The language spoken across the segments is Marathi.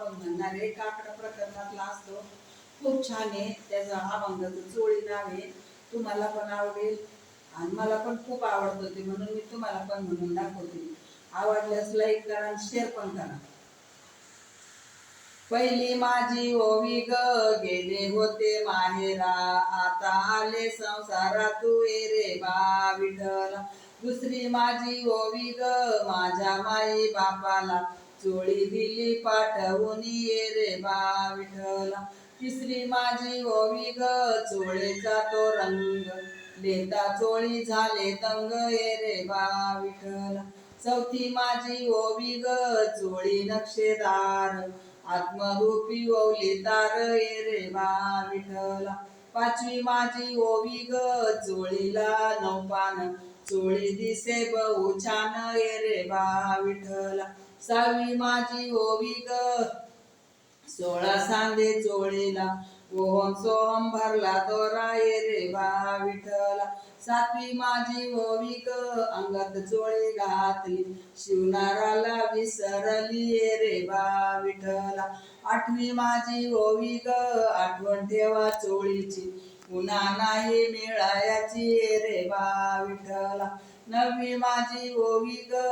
आपण म्हणणार आहे काकड प्रकरणातला असतो खूप छान आहे त्याचा अभंगाचं चोळी नाव आहे. तुम्हाला पण आवडेल आणि मला पण खूप आवडत होते म्हणून मी तुम्हाला पण म्हणून दाखवते. आवडल्यास लाईक करा आणि शेअर पण करा. पहिली माझी ओवी ग गेले होते माहेरा. आता आले संसारा तू रे बा विठला दुसरी माझी ओवी ग माझ्या माई बापाला चोळी दिली पाठवून ये रे बा विठला तिसरी माझी ओवी ग चोळीचा तो रंग. लेता चोळी झाले दंग ये रे बा विठला चौथी माझी ओवी ग चोळी नक्षेदार. आत्मरूपी ओवली तार ये रे बा विठला पाचवी माझी ओवी ग चोळीला नौपान. चोळी दिसे बहु छान ये रे बा विठला सावी माझी ओवी ग सोळा सांदे चोळीला ओहम सोहम भरला दोरा राय रे बा विठला सातवी माझी ओवी ग अंगात चोळी घातली शिवनाराला विसरली रे बा विठला आठवी माझी ओवी ग आठवण ठेवा चोळीची पुन्हा नाही मिळायाची रे बा विठला नववी माझी ओवी ग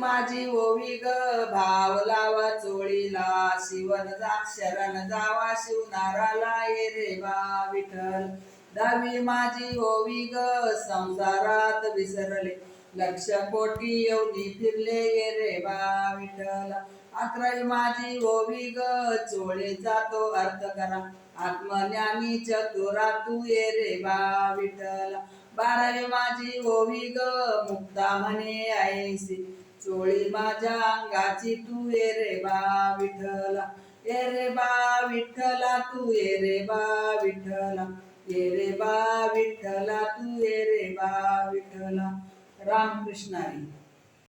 माझी ओवी ग भाव लावा चोळीला शिवन जा शरण जावा शिवनाराला ये रे बा विठल दहावी माझी ओवी ग संसारात विसरले लक्ष कोटी येऊनी फिरले ये रे बा विठल अकरावी माझी ओवी ग चोळे जातो अर्थ करा आत्मज्ञानी चतुरा तू ये रे बा विठल बारावी माझी ओवी ग मुक्ता म्हणे ऐसी चोळी माझ्या अंगाची तू ये रे बा विठ्ठला. ये रे बा विठ्ठला तू ये रे बा विठ्ठला. ये रे बा विठ्ठला तू ये रे बा विठ्ठला. रामकृष्णारी.